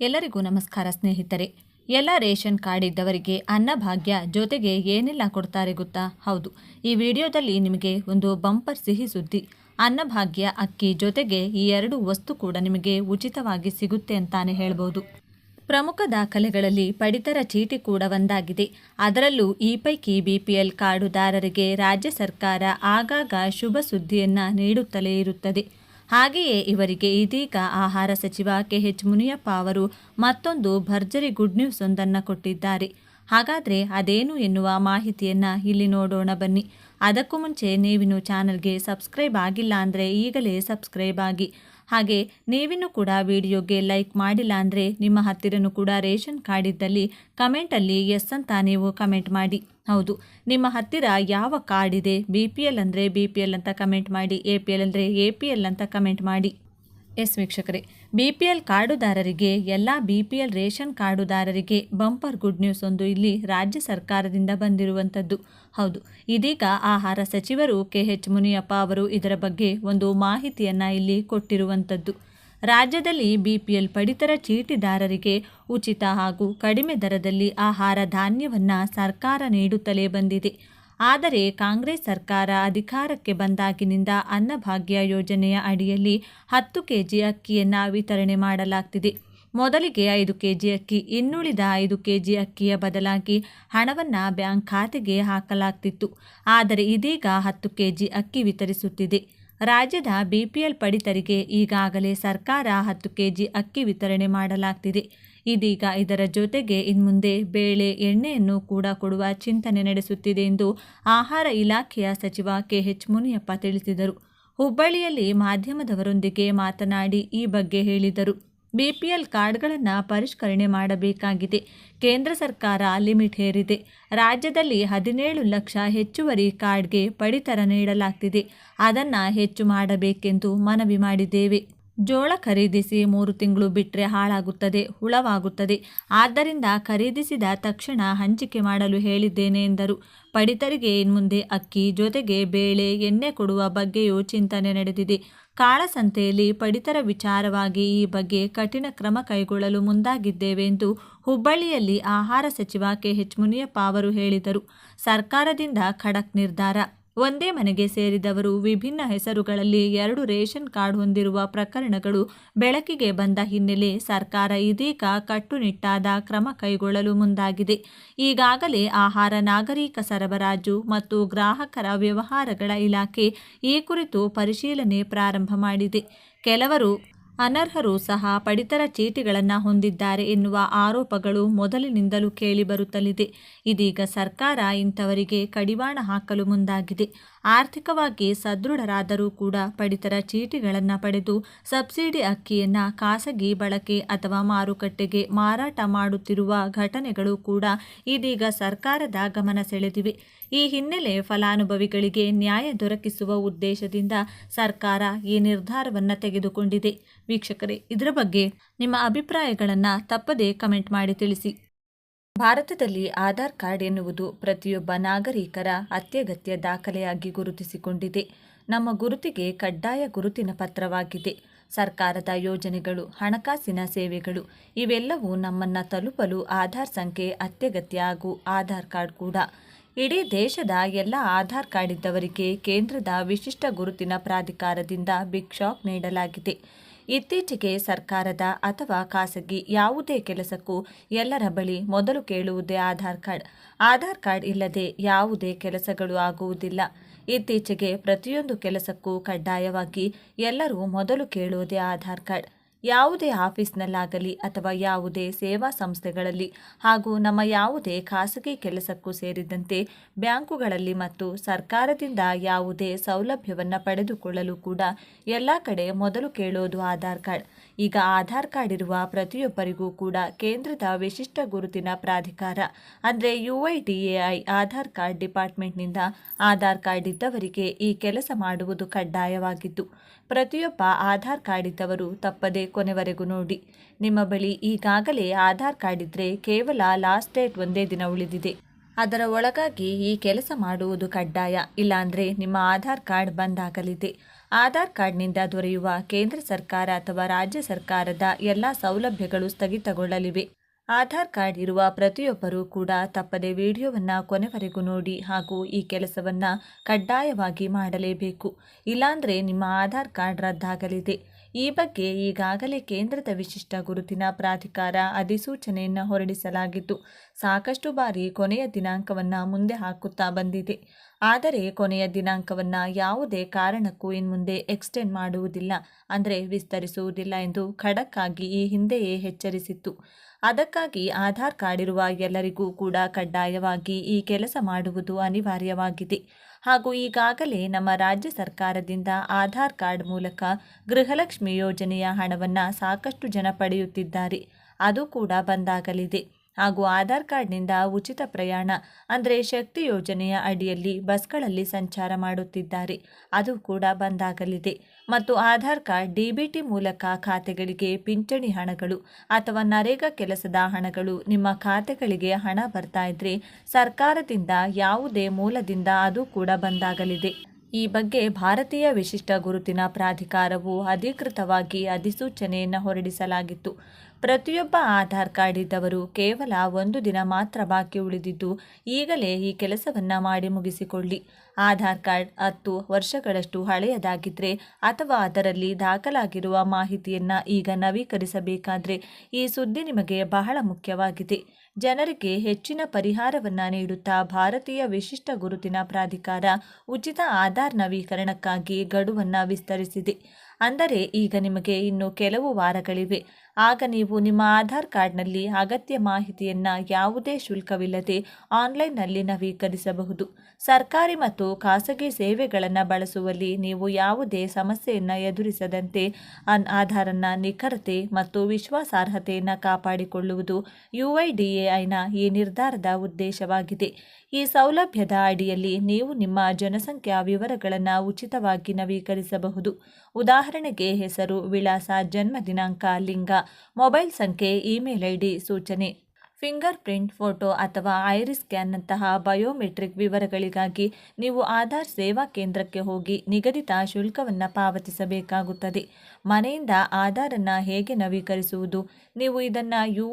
ಎಲ್ಲರಿಗೂ ನಮಸ್ಕಾರ ಸ್ನೇಹಿತರೆ. ಎಲ್ಲ ರೇಷನ್ ಕಾರ್ಡ್ ಇದ್ದವರಿಗೆ ಅನ್ನಭಾಗ್ಯ ಜೊತೆಗೆ ಏನೆಲ್ಲ ಕೊಡ್ತಾರೆ ಗೊತ್ತಾ? ಹೌದು, ಈ ವಿಡಿಯೋದಲ್ಲಿ ನಿಮಗೆ ಒಂದು ಬಂಪರ್ ಸಿಹಿ ಸುದ್ದಿ. ಅನ್ನಭಾಗ್ಯ ಅಕ್ಕಿ ಜೊತೆಗೆ ಈ ಎರಡು ವಸ್ತು ಕೂಡ ನಿಮಗೆ ಉಚಿತವಾಗಿ ಸಿಗುತ್ತೆ ಅಂತಾನೆ ಹೇಳ್ಬೋದು. ಪ್ರಮುಖ ದಾಖಲೆಗಳಲ್ಲಿ ಪಡಿತರ ಚೀಟಿ ಕೂಡ ಒಂದಾಗಿದೆ. ಅದರಲ್ಲೂ ಈ ಪೈಕಿ ಎಲ್ ಕಾರ್ಡುದಾರರಿಗೆ ರಾಜ್ಯ ಸರ್ಕಾರ ಆಗಾಗ ಶುಭ ಸುದ್ದಿಯನ್ನು ನೀಡುತ್ತಲೇ ಇರುತ್ತದೆ. ಹಾಗೆಯೇ ಇವರಿಗೆ ಇದೀಗ ಆಹಾರ ಸಚಿವ ಕೆಎಚ್ ಮುನಿಯಪ್ಪ ಅವರು ಮತ್ತೊಂದು ಭರ್ಜರಿ ಗುಡ್ ನ್ಯೂಸ್ ಒಂದನ್ನು ಕೊಟ್ಟಿದ್ದಾರೆ. ಹಾಗಾದರೆ ಅದೇನು ಎನ್ನುವ ಮಾಹಿತಿಯನ್ನು ಇಲ್ಲಿ ನೋಡೋಣ ಬನ್ನಿ. ಅದಕ್ಕೂ ಮುಂಚೆ ನೀವಿನ್ನು ಚಾನಲ್ಗೆ ಸಬ್ಸ್ಕ್ರೈಬ್ ಆಗಿಲ್ಲ ಅಂದರೆ ಈಗಲೇ ಸಬ್ಸ್ಕ್ರೈಬ್ ಆಗಿ. ಹಾಗೆ ನೀವಿನ್ನೂ ಕೂಡ ವಿಡಿಯೋಗೆ ಲೈಕ್ ಮಾಡಿಲ್ಲ ಅಂದರೆ ನಿಮ್ಮ ಹತ್ತಿರನೂ ಕೂಡ ರೇಷನ್ ಕಾರ್ಡ್ ಇದ್ದಲ್ಲಿ ಕಮೆಂಟಲ್ಲಿ ಎಸ್ ಅಂತ ನೀವು ಕಮೆಂಟ್ ಮಾಡಿ. ಹೌದು, ನಿಮ್ಮ ಹತ್ತಿರ ಯಾವ ಕಾರ್ಡ್ ಇದೆ? ಬಿ ಪಿ ಎಲ್ ಅಂದರೆ ಬಿ ಪಿ ಎಲ್ ಅಂತ ಕಮೆಂಟ್ ಮಾಡಿ ಎ ಪಿ ಎಲ್ ಅಂದರೆ ಎ ಪಿ ಎಲ್ ಅಂತ ಕಮೆಂಟ್ ಮಾಡಿ. ಎಸ್ ವೀಕ್ಷಕರೇ ಬಿ ಪಿ ಎಲ್ ಕಾರ್ಡುದಾರರಿಗೆ ಎಲ್ಲ ಬಿ ಪಿ ಎಲ್ ರೇಷನ್ ಕಾರ್ಡುದಾರರಿಗೆ ಬಂಪರ್ ಗುಡ್ ನ್ಯೂಸ್ ಒಂದು ಇಲ್ಲಿ ರಾಜ್ಯ ಸರ್ಕಾರದಿಂದ ಬಂದಿರುವಂಥದ್ದು. ಹೌದು, ಇದೀಗ ಆಹಾರ ಸಚಿವರು ಕೆ ಎಚ್ ಮುನಿಯಪ್ಪ ಅವರು ಇದರ ಬಗ್ಗೆ ಒಂದು ಮಾಹಿತಿಯನ್ನು ಇಲ್ಲಿ ಕೊಟ್ಟಿರುವಂಥದ್ದು. ರಾಜ್ಯದಲ್ಲಿ ಬಿ ಪಿ ಎಲ್ ಪಡಿತರ ಚೀಟಿದಾರರಿಗೆ ಉಚಿತ ಹಾಗೂ ಕಡಿಮೆ ದರದಲ್ಲಿ ಆಹಾರ ಧಾನ್ಯವನ್ನು ಸರ್ಕಾರ ನೀಡುತ್ತಲೇ ಬಂದಿದೆ. ಆದರೆ ಕಾಂಗ್ರೆಸ್ ಸರ್ಕಾರ ಅಧಿಕಾರಕ್ಕೆ ಬಂದಾಗಿನಿಂದ ಅನ್ನಭಾಗ್ಯ ಯೋಜನೆಯ ಅಡಿಯಲ್ಲಿ ಹತ್ತು ಕೆಜಿ ಅಕ್ಕಿಯನ್ನು ವಿತರಣೆ ಮಾಡಲಾಗ್ತಿದೆ. ಮೊದಲಿಗೆ ಐದು ಕೆಜಿ ಅಕ್ಕಿ, ಇನ್ನುಳಿದ ಐದು ಕೆಜಿ ಅಕ್ಕಿಯ ಬದಲಾಗಿ ಹಣವನ್ನು ಬ್ಯಾಂಕ್ ಖಾತೆಗೆ ಹಾಕಲಾಗ್ತಿತ್ತು. ಆದರೆ ಇದೀಗ ಹತ್ತು ಕೆಜಿ ಅಕ್ಕಿ ವಿತರಿಸುತ್ತಿದೆ. ರಾಜ್ಯದ ಬಿಪಿಎಲ್ ಪಡಿತರಿಗೆ ಈಗಾಗಲೇ ಸರ್ಕಾರ ಹತ್ತು ಕೆಜಿ ಅಕ್ಕಿ ವಿತರಣೆ ಮಾಡಲಾಗ್ತಿದೆ. ಇದೀಗ ಇದರ ಜೊತೆಗೆ ಇನ್ಮುಂದೆ ಬೇಳೆ ಎಣ್ಣೆಯನ್ನು ಕೂಡ ಕೊಡುವ ಚಿಂತನೆ ನಡೆಸುತ್ತಿದೆ ಎಂದು ಆಹಾರ ಇಲಾಖೆಯ ಸಚಿವ ಕೆಎಚ್ ಮುನಿಯಪ್ಪ ತಿಳಿಸಿದರು. ಹುಬ್ಬಳ್ಳಿಯಲ್ಲಿ ಮಾಧ್ಯಮದವರೊಂದಿಗೆ ಮಾತನಾಡಿ ಈ ಬಗ್ಗೆ ಹೇಳಿದರು. ಬಿಪಿಎಲ್ ಕಾರ್ಡ್ಗಳನ್ನು ಪರಿಷ್ಕರಣೆ ಮಾಡಬೇಕಾಗಿದೆ. ಕೇಂದ್ರ ಸರ್ಕಾರ ಲಿಮಿಟ್ ಹೇರಿದೆ. ರಾಜ್ಯದಲ್ಲಿ ಹದಿನೇಳು ಲಕ್ಷ ಹೆಚ್ಚುವರಿ ಕಾರ್ಡ್ಗೆ ಪಡಿತರ ನೀಡಲಾಗ್ತಿದೆ. ಅದನ್ನು ಹೆಚ್ಚು ಮಾಡಬೇಕೆಂದು ಮನವಿ ಮಾಡಿದ್ದೇವೆ. ಜೋಳ ಖರೀದಿಸಿ ಮೂರು ತಿಂಗಳು ಬಿಟ್ಟರೆ ಹಾಳಾಗುತ್ತದೆ, ಹುಳವಾಗುತ್ತದೆ. ಆದ್ದರಿಂದ ಖರೀದಿಸಿದ ತಕ್ಷಣ ಹಂಚಿಕೆ ಮಾಡಲು ಹೇಳಿದ್ದೇನೆ ಎಂದರು. ಪಡಿತರಿಗೆ ಇನ್ಮುಂದೆ ಅಕ್ಕಿ ಜೊತೆಗೆ ಬೇಳೆ, ಎಣ್ಣೆ ಕೊಡುವ ಬಗ್ಗೆಯೂ ಚಿಂತನೆ ನಡೆದಿದೆ. ಕಾಳಸಂತೆಯಲ್ಲಿ ಪಡಿತರ ವಿಚಾರವಾಗಿ ಈ ಬಗ್ಗೆ ಕಠಿಣ ಕ್ರಮ ಕೈಗೊಳ್ಳಲು ಮುಂದಾಗಿದ್ದೇವೆ ಎಂದು ಹುಬ್ಬಳ್ಳಿಯಲ್ಲಿ ಆಹಾರ ಸಚಿವ ಕೆಎಚ್ ಮುನಿಯಪ್ಪ ಅವರು ಹೇಳಿದರು. ಸರ್ಕಾರದಿಂದ ಖಡಕ್ ನಿರ್ಧಾರ ಒಂದೇ ಮನೆಗೆ ಸೇರಿದವರು ವಿಭಿನ್ನ ಹೆಸರುಗಳಲ್ಲಿ ಎರಡು ರೇಷನ್ ಕಾರ್ಡ್ ಹೊಂದಿರುವ ಪ್ರಕರಣಗಳು ಬೆಳಕಿಗೆ ಬಂದ ಹಿನ್ನೆಲೆ ಸರ್ಕಾರ ಇದೀಗ ಕಟ್ಟುನಿಟ್ಟಾದ ಕ್ರಮ ಕೈಗೊಳ್ಳಲು ಮುಂದಾಗಿದೆ. ಈಗಾಗಲೇ ಆಹಾರ, ನಾಗರಿಕ ಸರಬರಾಜು ಮತ್ತು ಗ್ರಾಹಕರ ವ್ಯವಹಾರಗಳ ಇಲಾಖೆ ಈ ಕುರಿತು ಪರಿಶೀಲನೆ ಪ್ರಾರಂಭ ಮಾಡಿದೆ. ಕೆಲವರು ಅನರ್ಹರು ಸಹ ಪಡಿತರ ಚೀಟಿಗಳನ್ನು ಹೊಂದಿದ್ದಾರೆ ಎನ್ನುವ ಆರೋಪಗಳು ಮೊದಲಿನಿಂದಲೂ ಕೇಳಿಬರುತ್ತಲಿದೆ. ಇದೀಗ ಸರ್ಕಾರ ಇಂಥವರಿಗೆ ಕಡಿವಾಣ ಹಾಕಲು ಮುಂದಾಗಿದೆ. ಆರ್ಥಿಕವಾಗಿ ಸದೃಢರಾದರೂ ಕೂಡ ಪಡಿತರ ಚೀಟಿಗಳನ್ನು ಪಡೆದು ಸಬ್ಸಿಡಿ ಅಕ್ಕಿಯನ್ನು ಖಾಸಗಿ ಬಳಕೆ ಅಥವಾ ಮಾರುಕಟ್ಟೆಗೆ ಮಾರಾಟ ಮಾಡುತ್ತಿರುವ ಘಟನೆಗಳು ಕೂಡ ಇದೀಗ ಸರ್ಕಾರದ ಗಮನ ಸೆಳೆದಿವೆ. ಈ ಹಿನ್ನೆಲೆ ಫಲಾನುಭವಿಗಳಿಗೆ ನ್ಯಾಯ ದೊರಕಿಸುವ ಉದ್ದೇಶದಿಂದ ಸರ್ಕಾರ ಈ ನಿರ್ಧಾರವನ್ನು ತೆಗೆದುಕೊಂಡಿದೆ. ವೀಕ್ಷಕರೇ, ಇದರ ಬಗ್ಗೆ ನಿಮ್ಮ ಅಭಿಪ್ರಾಯಗಳನ್ನು ತಪ್ಪದೇ ಕಮೆಂಟ್ ಮಾಡಿ ತಿಳಿಸಿ. ಭಾರತದಲ್ಲಿ ಆಧಾರ್ ಕಾರ್ಡ್ ಎನ್ನುವುದು ಪ್ರತಿಯೊಬ್ಬ ನಾಗರಿಕರ ಅತ್ಯಗತ್ಯ ದಾಖಲೆಯಾಗಿ ಗುರುತಿಸಿಕೊಂಡಿದೆ. ನಮ್ಮ ಗುರುತಿಗೆ ಕಡ್ಡಾಯ ಗುರುತಿನ ಪತ್ರವಾಗಿದೆ. ಸರ್ಕಾರದ ಯೋಜನೆಗಳು, ಹಣಕಾಸಿನ ಸೇವೆಗಳು, ಇವೆಲ್ಲವೂ ನಮ್ಮನ್ನು ತಲುಪಲು ಆಧಾರ್ ಸಂಖ್ಯೆ ಅತ್ಯಗತ್ಯ ಹಾಗೂ ಆಧಾರ್ ಕಾರ್ಡ್ ಕೂಡ. ಇಡೀ ದೇಶದ ಎಲ್ಲ ಆಧಾರ್ ಕಾರ್ಡ್ ಇದ್ದವರಿಗೆ ಕೇಂದ್ರದ ವಿಶಿಷ್ಟ ಗುರುತಿನ ಪ್ರಾಧಿಕಾರದಿಂದ ಬಿಗ್ ಶಾಕ್ ನೀಡಲಾಗಿದೆ. ಇತ್ತೀಚೆಗೆ ಸರ್ಕಾರದ ಅಥವಾ ಖಾಸಗಿ ಯಾವುದೇ ಕೆಲಸಕ್ಕೂ ಎಲ್ಲರ ಬಳಿ ಮೊದಲು ಕೇಳುವುದೇ ಆಧಾರ್ ಕಾರ್ಡ್. ಆಧಾರ್ ಕಾರ್ಡ್ ಇಲ್ಲದೆ ಯಾವುದೇ ಕೆಲಸಗಳು ಆಗುವುದಿಲ್ಲ. ಇತ್ತೀಚೆಗೆ ಪ್ರತಿಯೊಂದು ಕೆಲಸಕ್ಕೂ ಕಡ್ಡಾಯವಾಗಿ ಎಲ್ಲರೂ ಮೊದಲು ಕೇಳುವುದೇ ಆಧಾರ್ ಕಾರ್ಡ್. ಯಾವುದೇ ಆಫೀಸ್ನಲ್ಲಾಗಲಿ ಅಥವಾ ಯಾವುದೇ ಸೇವಾ ಸಂಸ್ಥೆಗಳಲ್ಲಿ ಹಾಗೂ ನಮ್ಮ ಯಾವುದೇ ಖಾಸಗಿ ಕೆಲಸಕ್ಕೂ ಸೇರಿದಂತೆ ಬ್ಯಾಂಕುಗಳಲ್ಲಿ ಮತ್ತು ಸರ್ಕಾರದಿಂದ ಯಾವುದೇ ಸೌಲಭ್ಯವನ್ನು ಪಡೆದುಕೊಳ್ಳಲು ಕೂಡ ಎಲ್ಲ ಕಡೆ ಮೊದಲು ಕೇಳೋದು ಆಧಾರ್ ಕಾರ್ಡ್. ಈಗ ಆಧಾರ್ ಕಾರ್ಡ್ ಇರುವ ಪ್ರತಿಯೊಬ್ಬರಿಗೂ ಕೂಡ ಕೇಂದ್ರದ ವಿಶಿಷ್ಟ ಗುರುತಿನ ಪ್ರಾಧಿಕಾರ, ಅಂದರೆ U I D A I, Aadhaar card ಡಿಪಾರ್ಟ್ಮೆಂಟ್ನಿಂದ Aadhaar card ಇದ್ದವರಿಗೆ ಈ ಕೆಲಸ ಮಾಡುವುದು ಕಡ್ಡಾಯವಾಗಿದ್ದು, ಪ್ರತಿಯೊಬ್ಬ ಆಧಾರ್ ಕಾರ್ಡ್ ಇದ್ದವರು ತಪ್ಪದೇ ಕೊನೆವರೆಗೂ ನೋಡಿ. ನಿಮ್ಮ ಬಳಿ ಈಗಾಗಲೇ ಆಧಾರ್ ಕಾರ್ಡ್ ಇದ್ದರೆ ಕೇವಲ ಲಾಸ್ಟ್ ಡೇಟ್ ಒಂದೇ ದಿನ ಉಳಿದಿದೆ. ಅದರ ಒಳಗಾಗಿ ಈ ಕೆಲಸ ಮಾಡುವುದು ಕಡ್ಡಾಯ. ಇಲ್ಲಾಂದರೆ ನಿಮ್ಮ ಆಧಾರ್ ಕಾರ್ಡ್ ಬಂದ್ ಆಗಲಿದೆ. ಆಧಾರ್ ಕಾರ್ಡ್ನಿಂದ ದೊರೆಯುವ ಕೇಂದ್ರ ಸರ್ಕಾರ ಅಥವಾ ರಾಜ್ಯ ಸರ್ಕಾರದ ಎಲ್ಲ ಸೌಲಭ್ಯಗಳು ಸ್ಥಗಿತಗೊಳ್ಳಲಿವೆ. ಆಧಾರ್ ಕಾರ್ಡ್ ಇರುವ ಪ್ರತಿಯೊಬ್ಬರೂ ಕೂಡ ತಪ್ಪದೆ ವಿಡಿಯೋವನ್ನು ಕೊನೆವರೆಗೂ ನೋಡಿ ಹಾಗೂ ಈ ಕೆಲಸವನ್ನು ಕಡ್ಡಾಯವಾಗಿ ಮಾಡಲೇಬೇಕು. ಇಲ್ಲಾಂದರೆ ನಿಮ್ಮ ಆಧಾರ್ ಕಾರ್ಡ್ ರದ್ದಾಗಲಿದೆ. ಈ ಬಗ್ಗೆ ಈಗಾಗಲೇ ಕೇಂದ್ರದ ವಿಶಿಷ್ಟ ಗುರುತಿನ ಪ್ರಾಧಿಕಾರ ಅಧಿಸೂಚನೆಯನ್ನು ಹೊರಡಿಸಲಾಗಿದ್ದು, ಸಾಕಷ್ಟು ಬಾರಿ ಕೊನೆಯ ದಿನಾಂಕವನ್ನು ಮುಂದೆ ಹಾಕುತ್ತಾ ಬಂದಿದೆ. ಆದರೆ ಕೊನೆಯ ದಿನಾಂಕವನ್ನು ಯಾವುದೇ ಕಾರಣಕ್ಕೂ ಇನ್ಮುಂದೆ ಎಕ್ಸ್ಟೆಂಡ್ ಮಾಡುವುದಿಲ್ಲ, ಅಂದರೆ ವಿಸ್ತರಿಸುವುದಿಲ್ಲ ಎಂದು ಖಡಕ್ ಈ ಹಿಂದೆಯೇ ಎಚ್ಚರಿಸಿತ್ತು. ಅದಕ್ಕಾಗಿ ಆಧಾರ್ ಕಾರ್ಡ್ ಇರುವ ಎಲ್ಲರಿಗೂ ಕೂಡ ಕಡ್ಡಾಯವಾಗಿ ಈ ಕೆಲಸ ಮಾಡುವುದು ಅನಿವಾರ್ಯವಾಗಿದೆ. ಹಾಗೂ ಈಗಾಗಲೇ ನಮ್ಮ ರಾಜ್ಯ ಸರ್ಕಾರದಿಂದ ಆಧಾರ್ ಕಾರ್ಡ್ ಮೂಲಕ ಗೃಹಲಕ್ಷ್ಮಿ ಯೋಜನೆಯ ಹಣವನ್ನು ಸಾಕಷ್ಟು ಜನ ಪಡೆಯುತ್ತಿದ್ದಾರೆ. ಅದು ಕೂಡ ಬಂದಾಗಲಿದೆ. ಹಾಗೂ ಆಧಾರ್ ಕಾರ್ಡ್ನಿಂದ ಉಚಿತ ಪ್ರಯಾಣ, ಅಂದರೆ ಶಕ್ತಿ ಯೋಜನೆಯ ಅಡಿಯಲ್ಲಿ ಬಸ್ಗಳಲ್ಲಿ ಸಂಚಾರ ಮಾಡುತ್ತಿದ್ದಾರೆ. ಅದು ಕೂಡ ಬಂದಾಗಲಿದೆ. ಮತ್ತು ಆಧಾರ್ ಕಾರ್ಡ್ ಡಿಬಿಟಿ ಮೂಲಕ ಖಾತೆಗಳಿಗೆ ಪಿಂಚಣಿ ಹಣಗಳು ಅಥವಾ ನರೇಗಾ ಕೆಲಸದ ಹಣಗಳು ನಿಮ್ಮ ಖಾತೆಗಳಿಗೆ ಹಣ ಬರ್ತಾ ಇದ್ರೆ ಸರ್ಕಾರದಿಂದ ಯಾವುದೇ ಮೂಲದಿಂದ ಅದು ಕೂಡ ಬಂದಾಗಲಿದೆ. ಈ ಬಗ್ಗೆ ಭಾರತೀಯ ವಿಶಿಷ್ಟ ಗುರುತಿನ ಪ್ರಾಧಿಕಾರವು ಅಧಿಕೃತವಾಗಿ ಅಧಿಸೂಚನೆಯನ್ನು ಹೊರಡಿಸಲಾಗಿತ್ತು. ಪ್ರತಿಯೊಬ್ಬ ಆಧಾರ್ ಕಾರ್ಡ್ ಇದ್ದವರು ಕೇವಲ ಒಂದು ದಿನ ಮಾತ್ರ ಬಾಕಿ ಉಳಿದಿದ್ದು, ಈಗಲೇ ಈ ಕೆಲಸವನ್ನು ಮಾಡಿ ಮುಗಿಸಿಕೊಳ್ಳಿ. ಆಧಾರ್ ಕಾರ್ಡ್ ಹತ್ತು ವರ್ಷಗಳಷ್ಟು ಹಳೆಯದಾಗಿದ್ದರೆ ಅಥವಾ ಅದರಲ್ಲಿ ದಾಖಲಾಗಿರುವ ಮಾಹಿತಿಯನ್ನು ಈಗ ನವೀಕರಿಸಬೇಕಾದರೆ ಈ ಸುದ್ದಿ ನಿಮಗೆ ಬಹಳ ಮುಖ್ಯವಾಗಿದೆ. ಜನರಿಗೆ ಹೆಚ್ಚಿನ ಪರಿಹಾರವನ್ನು ನೀಡುತ್ತಾ ಭಾರತೀಯ ವಿಶಿಷ್ಟ ಗುರುತಿನ ಪ್ರಾಧಿಕಾರ ಉಚಿತ ಆಧಾರ್ ನವೀಕರಣಕ್ಕಾಗಿ ಗಡುವನ್ನು ವಿಸ್ತರಿಸಿದೆ. ಅಂದರೆ ಈಗ ನಿಮಗೆ ಇನ್ನು ಕೆಲವು ವಾರಗಳಿವೆ. ಆಗ ನೀವು ನಿಮ್ಮ ಆಧಾರ್ ಕಾರ್ಡ್ನಲ್ಲಿ ಅಗತ್ಯ ಮಾಹಿತಿಯನ್ನು ಯಾವುದೇ ಶುಲ್ಕವಿಲ್ಲದೆ ಆನ್ಲೈನ್ನಲ್ಲಿ ನವೀಕರಿಸಬಹುದು. ಸರ್ಕಾರಿ ಮತ್ತು ಖಾಸಗಿ ಸೇವೆಗಳನ್ನು ಬಳಸುವಲ್ಲಿ ನೀವು ಯಾವುದೇ ಸಮಸ್ಯೆಯನ್ನು ಎದುರಿಸದಂತೆ ಅನ್ ಆಧಾರನ್ನ ನಿಖರತೆ ಮತ್ತು ವಿಶ್ವಾಸಾರ್ಹತೆಯನ್ನು ಕಾಪಾಡಿಕೊಳ್ಳುವುದು ಯು ಐ ಡಿ ಎ ಐನ ಈ ನಿರ್ಧಾರದ ಉದ್ದೇಶವಾಗಿದೆ. ಈ ಸೌಲಭ್ಯದ ಅಡಿಯಲ್ಲಿ ನೀವು ನಿಮ್ಮ ಜನಸಂಖ್ಯಾ ವಿವರಗಳನ್ನು ಉಚಿತವಾಗಿ ನವೀಕರಿಸಬಹುದು. ಉದಾಹರಣೆಗೆ ಹೆಸರು, ವಿಳಾಸ, ಜನ್ಮ ದಿನಾಂಕ, ಲಿಂಗ, ಮೊಬೈಲ್ ಸಂಖ್ಯೆ, ಇಮೇಲ್ ಐಡಿ, ಸೂಚನೆ. ಫಿಂಗರ್ ಪ್ರಿಂಟ್ ಫೋಟೋ ಅಥವಾ ಐರಿಸ್ ಸ್ಕ್ಯಾನ್ನಂತಹ ಬಯೋಮೆಟ್ರಿಕ್ ವಿವರಗಳಿಗಾಗಿ ನೀವು ಆಧಾರ್ ಸೇವಾ ಕೇಂದ್ರಕ್ಕೆ ಹೋಗಿ ನಿಗದಿತ ಶುಲ್ಕವನ್ನು ಪಾವತಿಸಬೇಕಾಗುತ್ತದೆ. ಮನೆಯಿಂದ ಆಧಾರನ್ನು ಹೇಗೆ ನವೀಕರಿಸುವುದು? ನೀವು ಇದನ್ನು ಯು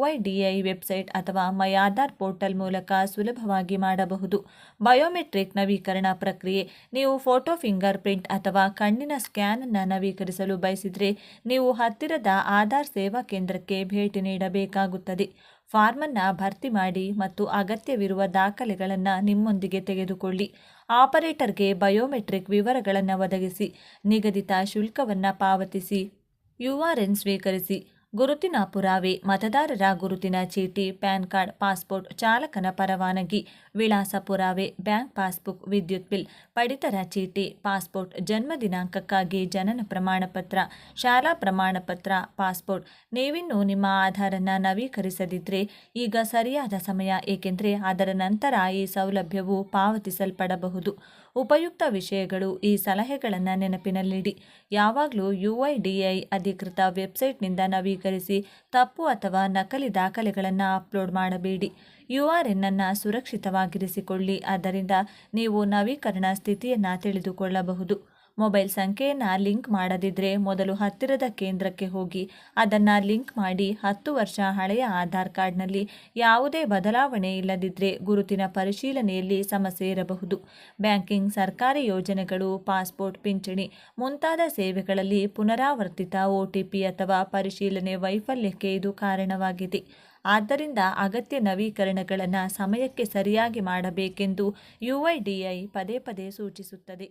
ವೆಬ್ಸೈಟ್ ಅಥವಾ ಮೈ ಆಧಾರ್ ಪೋರ್ಟಲ್ ಮೂಲಕ ಸುಲಭವಾಗಿ ಮಾಡಬಹುದು. ಬಯೋಮೆಟ್ರಿಕ್ ನವೀಕರಣ ಪ್ರಕ್ರಿಯೆ, ನೀವು ಫೋಟೋ ಫಿಂಗರ್ ಪ್ರಿಂಟ್ ಅಥವಾ ಕಣ್ಣಿನ ಸ್ಕ್ಯಾನನ್ನು ನವೀಕರಿಸಲು ಬಯಸಿದರೆ, ನೀವು ಹತ್ತಿರದ ಆಧಾರ್ ಸೇವಾ ಕೇಂದ್ರಕ್ಕೆ ಭೇಟಿ ನೀಡಬೇಕಾಗುತ್ತದೆ. ಫಾರ್ಮನ್ನು ಭರ್ತಿ ಮಾಡಿ ಮತ್ತು ಅಗತ್ಯವಿರುವ ದಾಖಲೆಗಳನ್ನು ನಿಮ್ಮೊಂದಿಗೆ ತೆಗೆದುಕೊಳ್ಳಿ. ಆಪರೇಟರ್ಗೆ ಬಯೋಮೆಟ್ರಿಕ್ ವಿವರಗಳನ್ನು ಒದಗಿಸಿ, ನಿಗದಿತ ಶುಲ್ಕವನ್ನು ಪಾವತಿಸಿ, ಯು ಆರ್ ಎನ್ ಸ್ವೀಕರಿಸಿ. ಗುರುತಿನ ಪುರಾವೆ, ಮತದಾರರ ಗುರುತಿನ ಚೀಟಿ, ಪ್ಯಾನ್ ಕಾರ್ಡ್, ಪಾಸ್ಪೋರ್ಟ್, ಚಾಲಕನ ಪರವಾನಗಿ, ವಿಳಾಸ ಪುರಾವೆ, ಬ್ಯಾಂಕ್ ಪಾಸ್ಬುಕ್, ವಿದ್ಯುತ್ ಬಿಲ್, ಪಡಿತರ ಚೀಟಿ, ಪಾಸ್ಪೋರ್ಟ್, ಜನ್ಮ ದಿನಾಂಕಕ್ಕಾಗಿ ಜನನ ಪ್ರಮಾಣಪತ್ರ, ಶಾಲಾ ಪ್ರಮಾಣಪತ್ರ, ಪಾಸ್ಪೋರ್ಟ್. ನೀವಿನ್ನೂ ನಿಮ್ಮ ಆಧಾರನ್ನು ನವೀಕರಿಸದಿದ್ದರೆ ಈಗ ಸರಿಯಾದ ಸಮಯ, ಏಕೆಂದರೆ ಅದರ ನಂತರ ಈ ಸೌಲಭ್ಯವು ಪಾವತಿಸಲ್ಪಡಬಹುದು. ಉಪಯುಕ್ತ ವಿಷಯಗಳು ಈ ಸಲಹೆಗಳನ್ನು ನೆನಪಿನಲ್ಲಿಡಿ. ಯಾವಾಗಲೂ ಯು ಐ ಡಿ ಐ ಅಧಿಕೃತ ವೆಬ್ಸೈಟ್ನಿಂದ ನವೀಕರಿಸಿ ತಪ್ಪು ಅಥವಾ ನಕಲಿ ದಾಖಲೆಗಳನ್ನು ಅಪ್ಲೋಡ್ ಮಾಡಬೇಡಿ. ಯು ಆರ್ ಎನ್ನನ್ನು ಸುರಕ್ಷಿತವಾಗಿರಿಸಿಕೊಳ್ಳಿ. ಆದ್ದರಿಂದ ನೀವು ನವೀಕರಣ ಸ್ಥಿತಿಯನ್ನು ತಿಳಿದುಕೊಳ್ಳಬಹುದು. ಮೊಬೈಲ್ ಸಂಖ್ಯೆಯನ್ನು ಲಿಂಕ್ ಮಾಡದಿದ್ದರೆ ಮೊದಲು ಹತ್ತಿರದ ಕೇಂದ್ರಕ್ಕೆ ಹೋಗಿ ಅದನ್ನು ಲಿಂಕ್ ಮಾಡಿ ಹತ್ತು ವರ್ಷ ಹಳೆಯ ಆಧಾರ್ ಕಾರ್ಡ್ನಲ್ಲಿ ಯಾವುದೇ ಬದಲಾವಣೆ ಇಲ್ಲದಿದ್ದರೆ ಗುರುತಿನ ಪರಿಶೀಲನೆಯಲ್ಲಿ ಸಮಸ್ಯೆ ಇರಬಹುದು. ಬ್ಯಾಂಕಿಂಗ್ ಸರ್ಕಾರಿ ಯೋಜನೆಗಳು, ಪಾಸ್ಪೋರ್ಟ್ ಪಿಂಚಣಿ ಮುಂತಾದ ಸೇವೆಗಳಲ್ಲಿ ಪುನರಾವರ್ತಿತ ಒ ಟಿ ಪಿ ಅಥವಾ ಪರಿಶೀಲನೆ ವೈಫಲ್ಯಕ್ಕೆ ಇದು ಕಾರಣವಾಗಿದೆ. ಆದ್ದರಿಂದ ಅಗತ್ಯ ನವೀಕರಣಗಳನ್ನು ಸಮಯಕ್ಕೆ ಸರಿಯಾಗಿ ಮಾಡಬೇಕೆಂದು ಯುಐಡಿಐ ಪದೇ ಪದೇ ಸೂಚಿಸುತ್ತದೆ.